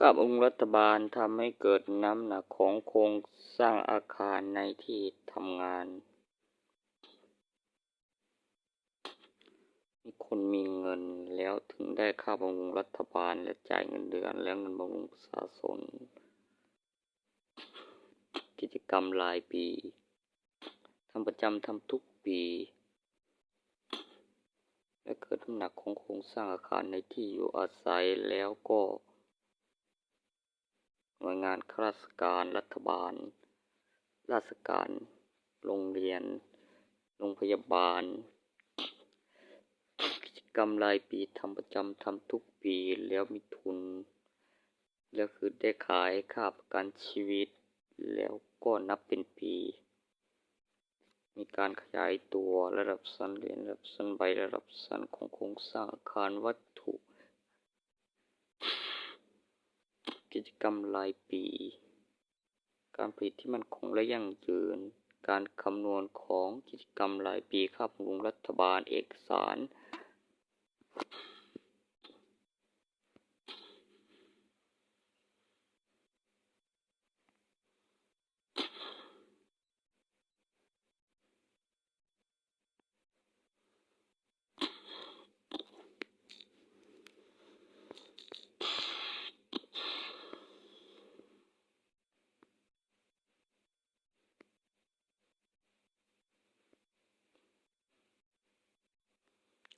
ครับองค์รัฐบาลทำให้เกิดน้ำหนักของโครงสร้างอาคารในที่ทำงานมีคนมีเงินแล้วถึงได้ค่าบำรุงรัฐบาลและจ่ายเงินเดือนและเงินบำรุงประชาชนกิจกรรมรายปีทำประจำทำทุกปี และเกิดน้ำหนักของโครงสร้างอาคารในที่อยู่อาศัยแล้วก็ หน่วยงานข้าราชการรัฐบาล ราชการ โรงเรียน โรงพยาบาล กิจกรรมรายปีทำประจำทำทุกปีแล้วมีทุน แล้วคือได้ขายค่าประกันชีวิต แล้วก็นับเป็นปี มีการขยายตัวระดับสั้นเรียนระดับสั้นใบระดับสั้นของโครงสร้างอาคารวัตถุ กิจกรรมรายปี การผลิตที่มันคงและยั่งยืน การคำนวณของกิจกรรมรายปีค่าบำรุงรัฐบาลเอกสาร โ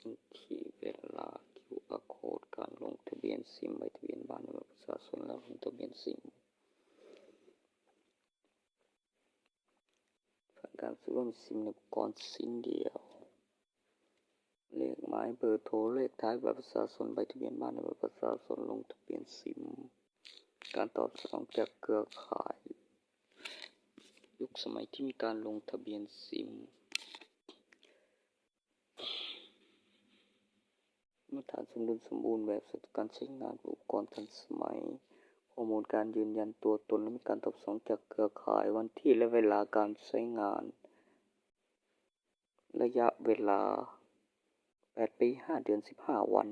คำอธิบายในวิดีโอที่เวลา QR code การลงทะเบียนซิมใบทะเบียนบ้านประชาชนและลงทะเบียนซิมผ่านการซื้อร่วมซิมในอุปกรณ์สิ้นเดียว เลขหมายเบอร์โทรเลขท้ายบัตรประชาชนใบทะเบียนบ้านบัตรประชาชนลงทะเบียนซิม การตอบสนองจากเครือข่าย ยุคสมัยที่มีการลงทะเบียนซิม มาตรฐานสมดุลสมบูรณ์แบบสำหรับการใช้งานอุปกรณ์ทันสมัย ข้อมูลการยืนยันตัวตนและมีการตอบสนองจากเครือข่ายวันที่และเวลาการใช้งาน ระยะเวลา 8 ปี 5 เดือน 15 วัน